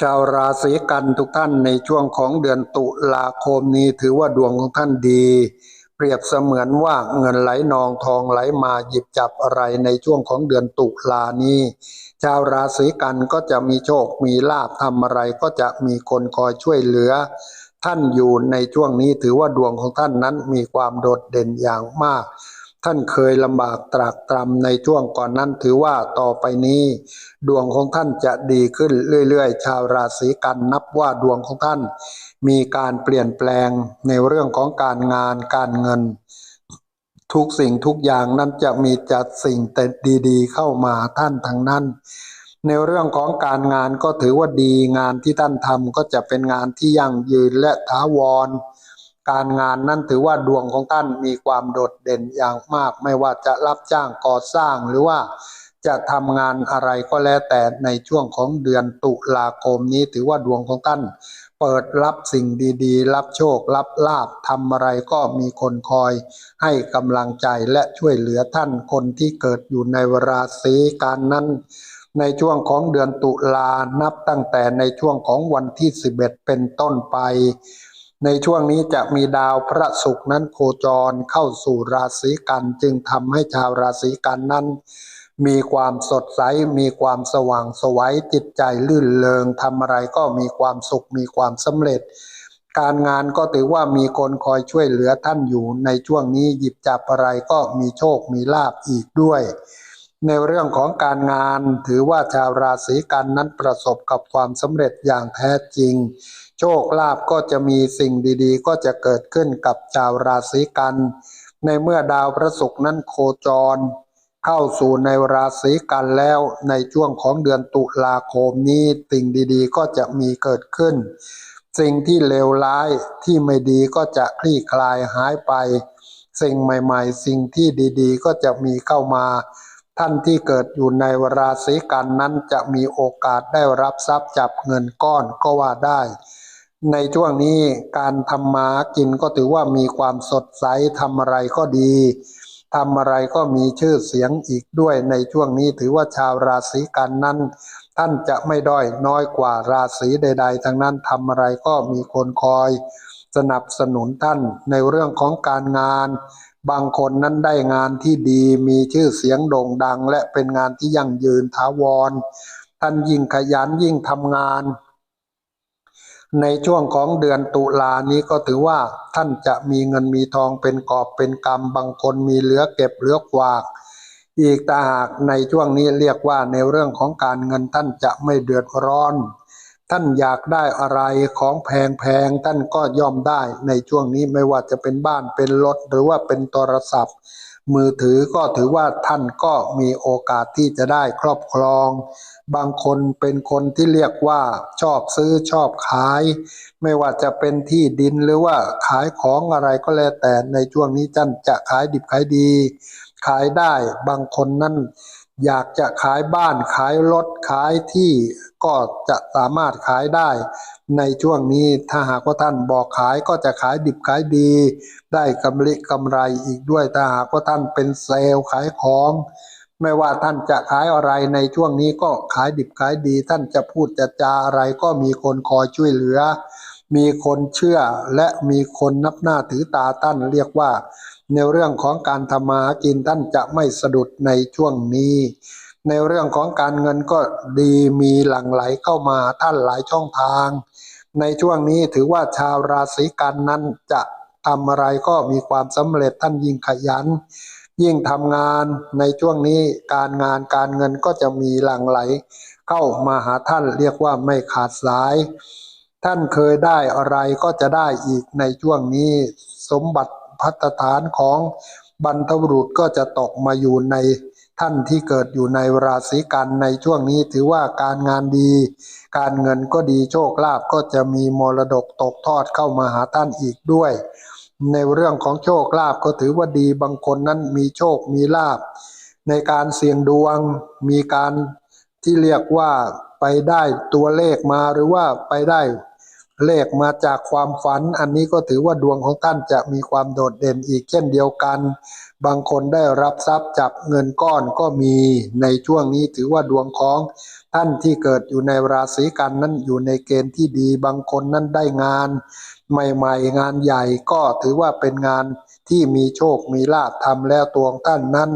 ชาวราศีกันทุกท่านในช่วงของเดือนตุลาคมนี้ถือว่าดวงของท่านดี เปรียบเสมือนว่าเงินไหลนองทองไหลมาหยิบจับอะไรในช่วงของเดือนตุลานี้ ชาวราศีกันก็จะมีโชคมีลาภทำอะไรก็จะมีคนคอยช่วยเหลือ ท่านอยู่ในช่วงนี้ถือว่าดวงของท่านนั้นมีความโดดเด่นอย่างมาก ท่านเคยลำบากตรากตรำในช่วงก่อนนั้นถือว่าต่อไปนี้ ดวงของท่านจะดีขึ้นเรื่อยๆ ชาวราศีกันนับว่าดวงของท่าน มีการเปลี่ยนแปลงในเรื่องของการงานการเงิน ทุกสิ่งทุกอย่างนั้นจะมีจัดสิ่งแต่ดีๆ เข้ามาท่านทั้งนั้น ในเรื่องของการงานก็ถือว่าดีงานที่ท่านทำก็จะเป็นงานที่ยั่งยืนและถาวร การงานนั้นถือว่าดวงของท่านมีความโดดเด่นอย่างมาก ไม่ว่าจะรับจ้างก่อสร้างหรือว่าจะทำงานอะไรก็แล้วแต่ในช่วงของเดือนตุลาคมนี้ถือว่าดวงของท่าน เปิดรับสิ่งดีๆ รับโชครับลาบทำอะไรก็มีคนคอย ให้กำลังใจและช่วยเหลือท่านคนที่เกิดอยู่ในราศีการนั้นในช่วงของเดือนตุลานับตั้งแต่ในช่วงของวันที่ 11 เป็นต้นไป ในช่วงนี้จะมีดาวพระศุกร์นั้นโคจรเข้าสู่ราศีกัน จึงทำให้ชาวราศีกันนั้น มีความสดใส มีความสว่างสวัยจิตใจลื่นเลงทำอะไรก็มีความสุขมีความสำเร็จ การงานก็ถือว่ามีคนคอยช่วยเหลือท่านอยู่ ในช่วงนี้หยิบจับอะไรก็มีโชคมีลาบอีกด้วย ในเรื่องของการงานถือว่าชาวราศีกันนั้นประสบกับความสำเร็จอย่างแท้จริง โชคลาภก็จะมีสิ่งดีๆ ก็จะเกิดขึ้นกับชาวราศีกัน ในเมื่อดาวพระศุกร์นั้นโคจร เข้าสู่ในราศีกันแล้วในช่วงของเดือนตุลาคมนี้สิ่งดีๆ ก็จะมีเกิดขึ้น สิ่งที่เลวร้ายที่ไม่ดีก็จะคลี่คลายหายไป สิ่งใหม่ๆ สิ่งที่ดีๆ ก็จะมีเข้ามาท่านที่เกิดอยู่ในราศีกันนั้นจะมีโอกาสได้รับทรัพย์จับเงินก้อนก็ว่าได้ ในช่วงนี้การทำมากินก็ถือว่ามีความสดใสทำอะไรก็ดีทำอะไรก็มีชื่อเสียงอีกด้วยในช่วงนี้ถือว่าชาวราศีกันนั้น ท่านจะไม่ด้อยน้อยกว่าราศีใด ๆ ทั้งนั้นทำอะไรก็มีคนคอย สนับสนุนท่านในเรื่องของการงาน บางคนนั้นได้งานที่ดีมีชื่อเสียงโด่งดัง และเป็นงานที่ยั่งยืนถาวร ท่านยิ่งขยันยิ่งทำงาน ในช่วงของเดือนตุลานี้ก็ถือว่าท่านจะมีเงินมีทองเป็นกอบเป็นกำบางคนมีเหลือเก็บเหลือกวาก อีกต่หากในช่วงนี้เรียกว่าในเรื่องของการเงินท่านจะไม่เดือดร้อน ท่านอยากได้อะไรของแพงๆท่านก็ย่อมได้ในช่วงนี้ไม่ว่าจะเป็นบ้านเป็นรถหรือว่าเป็นโทรศัพท์ มือถือก็ถือว่าท่านก็มีโอกาสที่จะได้ครอบครอง บางคนเป็นคนที่เรียกว่าชอบซื้อชอบขาย ไม่ว่าจะเป็นที่ดินหรือว่าขายของอะไรก็แล้วแต่ในช่วงนี้ท่านจะขายดิบขายดี ขายได้บางคนนั่นอยากจะขายบ้านขายรถขายที่ก็จะสามารถขายได้ ในช่วงนี้ถ้าหากว่าท่านบอกขายก็จะขายดิบขายดี ได้กำไรกำไรอีกด้วยถ้าหากว่าท่านเป็นเซลล์ขายของ ไม่ว่าท่านจะขายอะไรในช่วงนี้ก็ขายดิบขายดี ท่านจะพูดจะจาอะไรก็มีคนคอยช่วยเหลือ มีคนเชื่อและมีคนนับหน้าถือตาท่านเรียกว่า ในเรื่องของการทำมาหากินท่านจะไม่สะดุดในช่วงนี้ในเรื่องของการเงินก็ดีมีหลั่งไหลเข้ามาท่านหลายช่องทาง ในช่วงนี้ถือว่าชาวราศีกันนั้นจะทำอะไรก็มีความสำเร็จท่านยิ่งขยัน ยิ่งทำงานในช่วงนี้การงานการเงินก็จะมีหลั่งไหล เข้ามาหาท่านเรียกว่าไม่ขาดสาย ท่านเคยได้อะไรก็จะได้อีกในช่วงนี้ สมบัติพัฒฐานของบรรพบุรุษก็จะตกมาอยู่ใน ท่านที่เกิดอยู่ในราศีกันในช่วงนี้ถือว่าการงานดี การเงินก็ดีโชคลาภก็จะมีมรดกตกทอดเข้ามาหาท่านอีกด้วย ในเรื่องของโชคลาภก็ถือว่าดีบางคนนั้นมีโชคมีลาภในการเสี่ยงดวงมีการที่เรียกว่าไปได้ตัวเลขมาหรือว่าไปได้เลขมาจากความฝัน อันนี้ก็ถือว่าดวงของท่านจะมีความโดดเด่นอีกเช่นเดียวกัน บางคนได้รับทรัพย์จับเงินก้อนก็มีในช่วงนี้ถือว่าดวงของท่านที่เกิดอยู่ในราศีกันนั้นอยู่ในเกณฑ์ที่ดี บางคนนั้นได้งาน ใหม่ๆ งานใหญ่ก็ถือว่าเป็นงานที่มีโชคมีลาภทำแล้วตัวงท่านนั้น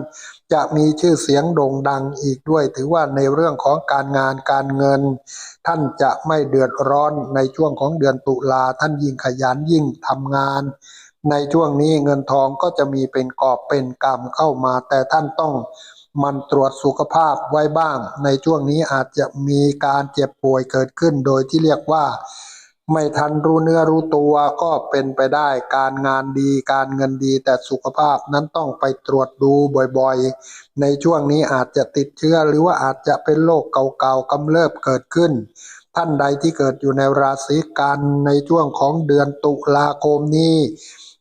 จะมีชื่อเสียงโด่งดังอีกด้วย ถือว่าในเรื่องของการงานการเงิน ท่านจะไม่เดือดร้อนในช่วงของเดือนตุลาท่านยิ่งขยันยิ่งทำงาน ในช่วงนี้เงินทองก็จะมีเป็นกอบเป็นกำเข้ามา แต่ท่านต้องมันตรวจสุขภาพไว้บ้าง ในช่วงนี้อาจจะมีการเจ็บป่วยเกิดขึ้นโดยที่เรียกว่า ไม่ทันรู้เนื้อรู้ตัวก็เป็นไปได้การงานดีการเงินดีแต่สุขภาพนั้นต้องไปตรวจดูบ่อยๆ ในช่วงนี้อาจจะติดเชื้อหรือว่าอาจจะเป็นโรคเก่าๆกำเริบเกิดขึ้นท่านใดที่เกิดอยู่ในราศีกันในช่วงของเดือนตุลาคมนี้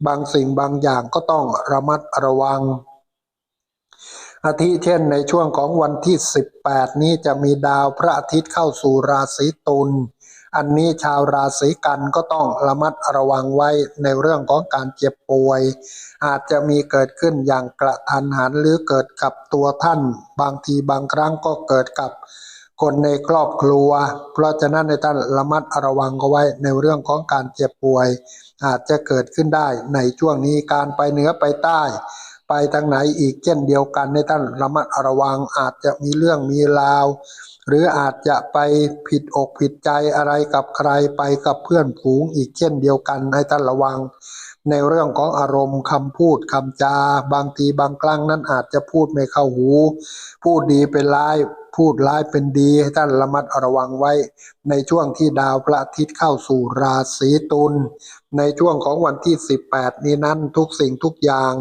บางสิ่งบางอย่างก็ต้องระมัดระวัง อาทิเช่นในช่วงของวันที่ 18 นี้จะมีดาวพระอาทิตย์เข้าสู่ราศีตุลอันนี้ชาวราศีกันก็ต้องระมัดระวังไว้ในเรื่องของการเจ็บป่วย อาจจะมีเกิดขึ้นอย่างกระทันหันหรือเกิดกับตัวท่าน บางทีบางครั้งก็เกิดกับ คนในครอบครัว เพราะฉะนั้นในท่านระมัดระวังเอาไว้ในเรื่องของการเจ็บป่วย อาจจะเกิดขึ้นได้ในช่วงนี้การไปเหนือไปใต้ ไปทางไหนอีกเช่นเดียวกันในท่านระมัดระวังอาจจะมีเรื่องมีราว หรืออาจจะไปผิดอกผิดใจอะไรกับใครไปกับเพื่อนฝูงอีกเช่นเดียวกันให้ท่านระวัง ในเรื่องของอารมณ์คำพูดคำจา บางทีบางครั้งนั้นอาจจะพูดไม่เข้าหู พูดดีเป็นร้าย พูดร้ายเป็นดีให้ท่านระมัดระวังไว้ ในช่วงที่ดาวพระอาทิตย์เข้าสู่ราศีตุลในช่วงของวันที่ 18 นี้นั้นทุกสิ่งทุกอย่าง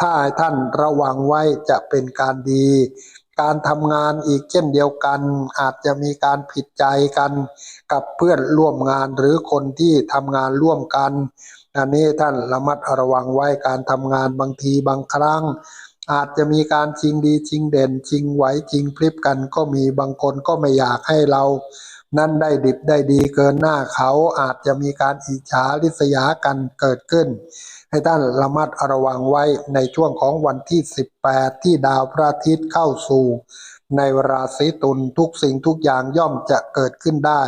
ถ้าท่านระวังไว้จะเป็นการดี การทำงานอีกเช่นเดียวกัน อาจจะมีการผิดใจกันกับเพื่อนร่วมงานหรือคนที่ทำงานร่วมกันอันนี้ท่านระมัดระวังไว้การทำงานบางทีบางครั้ง อาจจะมีการชิงดีชิงเด่น ชิงไหวชิงพลิบกันก็มีบางคนก็ไม่อยากให้เรา นั่นได้ดิบได้ดีเกินหน้าเขาอาจจะมีการอิจฉาริษยากันเกิดขึ้น ให้ท่านระมัดระวังไว้ในช่วงของวันที่ 18 ที่ดาวพระอาทิตย์เข้าสู่ ในราศีตุลทุกสิ่งทุกอย่างย่อมจะเกิดขึ้นได้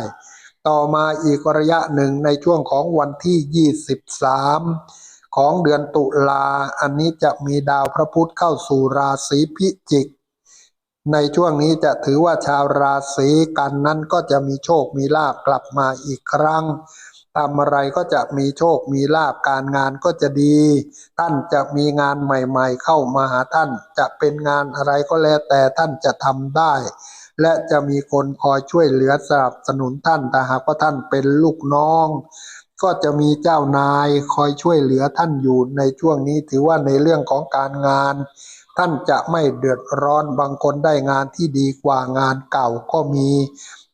ต่อมาอีกระยะหนึ่งในช่วงของวันที่ 23 ของเดือนตุลาอันนี้จะมีดาวพระพุธเข้าสู่ราศีพิจิก ในช่วงนี้จะถือว่าชาวราศีกันนั้นก็จะมีโชคมีลาบกลับมาอีกครั้งทำอะไรก็จะมีโชคมีลาบการงานก็จะดี ท่านจะมีงานใหม่ๆ เข้ามาหาท่านจะเป็นงานอะไรก็แล้วแต่ท่านจะทำได้ และจะมีคนคอยช่วยเหลือสนับสนุนท่านแต่หากว่าท่านเป็นลูกน้อง ก็จะมีเจ้านายคอยช่วยเหลือท่านอยู่ในช่วงนี้ถือว่าในเรื่องของการงาน ท่านจะไม่เดือดร้อนบางคนได้งานที่ดีกว่างานเก่าก็มี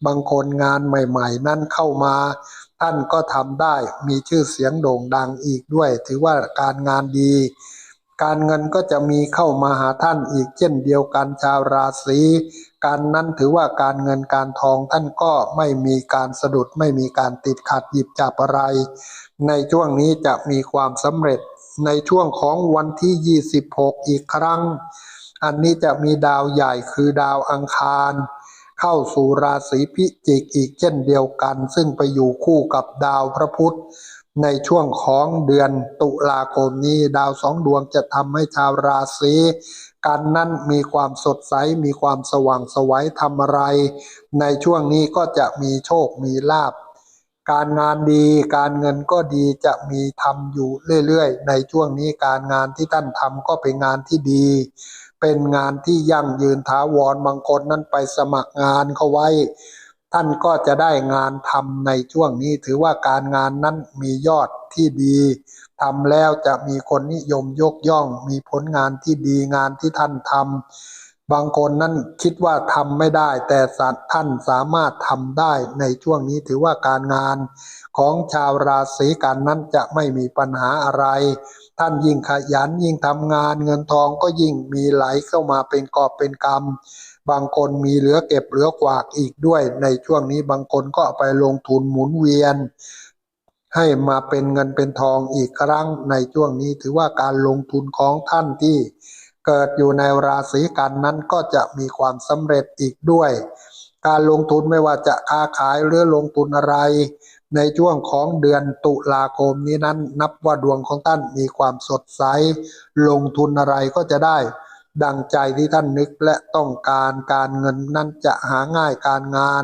บางคนงานใหม่ ๆ นั่นเข้ามา ท่านก็ทำได้มีชื่อเสียงโด่งดังอีกด้วย ถือว่าการงานดี การเงินก็จะมีเข้ามาหาท่านอีกเช่นเดียวกันชาวราศีการนั้นถือว่าการเงินการทองท่านก็ไม่มีการสะดุดไม่มีการติดขัดหยิบจับอะไร ในช่วงนี้จะมีความสำเร็จในช่วงของวันที่ 26 อีกครั้ง อันนี้จะมีดาวใหญ่คือดาวอังคาร เข้าสู่ราศีพิจิกอีกเช่นเดียวกัน ซึ่งไปอยู่คู่กับดาวพระพุธ ในช่วงของเดือนตุลาคมนี้ ดาวสองดวงจะทำให้ชาวราศีกันนั้นมีความสดใสมีความสว่างสวัยทำอะไร ในช่วงนี้ก็จะมีโชคมีลาบการงานดีการเงินก็ดีจะมีทำอยู่เรื่อยๆ ในช่วงนี้การงานที่ท่านทำก็เป็นงานที่ดี เป็นงานที่ยั่งยืนถาวรบางคนนั้นไปสมัครงานเขาไว้ ท่านก็จะได้งานทำในช่วงนี้ถือว่าการงานนั้นมียอดที่ดีทำแล้วจะมีคนนิยมยกย่อง มีผลงานที่ดีงานที่ท่านทำบางคนนั้นคิดว่าทำไม่ได้ แต่ท่านสามารถทำได้ในช่วงนี้ถือว่าการงานของชาวราศีกันนั้นจะไม่มีปัญหาอะไร ท่านยิ่งขยันยิ่งทำงานเงินทองก็ยิ่งมีไหลเข้ามาเป็นกอบเป็นกำ บางคนมีเหลือเก็บเหลือกวากอีกด้วย ในช่วงนี้บางคนก็ไปลงทุนหมุนเวียน ให้มาเป็นเงินเป็นทองอีกครั้งในช่วงนี้ถือว่าการลงทุนของท่านที่เกิดอยู่ในราศีกันนั้นก็จะมีความสำเร็จอีกด้วย การลงทุนไม่ว่าจะค้าขายหรือลงทุนอะไร ในช่วงของเดือนตุลาคมนี้นั้น นับว่าดวงของท่านมีความสดใส ลงทุนอะไรก็จะได้ ดังใจที่ท่านนึกและต้องการการเงินนั้นจะหาง่ายการงาน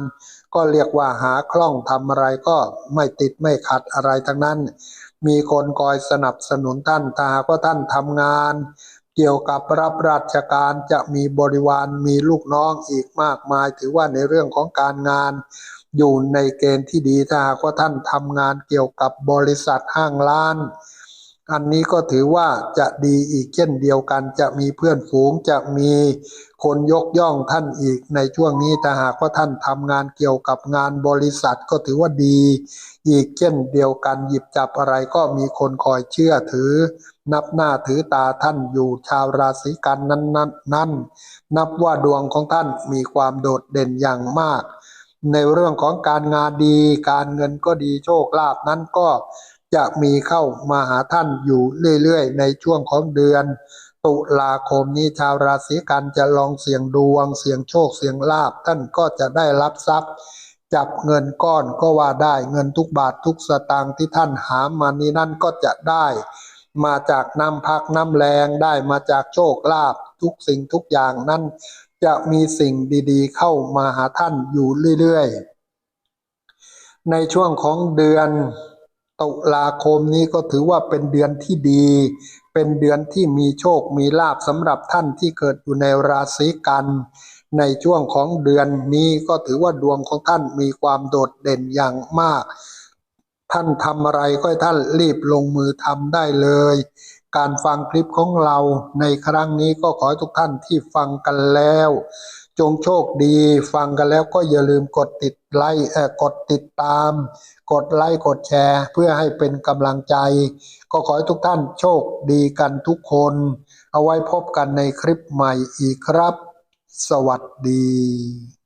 ก็เรียกว่าหาคล่องทำอะไรก็ไม่ติดไม่ขัดอะไรทั้งนั้น มีคนคอยสนับสนุนท่านถ้าหากว่าท่านทำงาน เกี่ยวกับรับราชการจะมีบริวารมีลูกน้องอีกมากมาย ถือว่าในเรื่องของการงาน อยู่ในเกณฑ์ที่ดีถ้าหากว่าท่านทำงานเกี่ยวกับบริษัทห้างร้าน อันนี้ก็ถือว่าจะดีอีกเช่นเดียวกัน จะมีเพื่อนฝูงจะมีคนยกย่องท่านอีกในช่วงนี้ถ้าหากว่าท่านทำงานเกี่ยวกับงานบริษัทก็ถือว่าดี อีกเช่นเดียวกันหยิบจับอะไรก็มีคนคอยเชื่อถือ นับหน้าถือตาท่านอยู่ชาวราศีกันนั้นนั้นนั้นนับว่าดวงของท่านมีความโดดเด่นอย่างมาก ในเรื่องของการงานดี การเงินก็ดีโชคลาภนั้นก็ จะมีเข้ามาหาท่านอยู่เรื่อยๆ ในช่วงของเดือน ตุลาคมนี้ชาวราศีกันจะลองเสี่ยงดวง เสี่ยงโชคเสี่ยงลาภท่านก็จะได้รับทรัพย์ จับเงินก้อนก็ว่าได้เงินทุกบาททุกสตางค์ที่ท่านหามานี้นั่นก็จะได้ มาจากน้ำพักน้ำแรงได้มาจากโชคลาภทุกสิ่งทุกอย่างนั้นจะมีสิ่งดีๆ เข้ามาหาท่านอยู่เรื่อยๆ ในช่วงของเดือน ตุลาคมนี้ก็ถือว่าเป็นเดือนที่ดี เป็นเดือนที่มีโชคมีลาภสำหรับท่านที่เกิดอยู่ในราศีกัน ในช่วงของเดือนนี้ก็ถือว่าดวงของท่านมีความโดดเด่นอย่างมาก ท่านทำอะไรก็ท่านรีบลงมือทำได้เลย การฟังคลิปของเราในครั้งนี้ก็ขอให้ทุกท่านที่ฟังกันแล้ว จงโชคดีฟังกันแล้วก็อย่าลืมกดติดไลค์เอ่อกดติดตาม กดไลค์กดแชร์ เพื่อให้เป็นกำลังใจ ก็ขอให้ทุกท่านโชคดีกันทุกคน เอาไว้พบกันในคลิปใหม่อีกครับ สวัสดี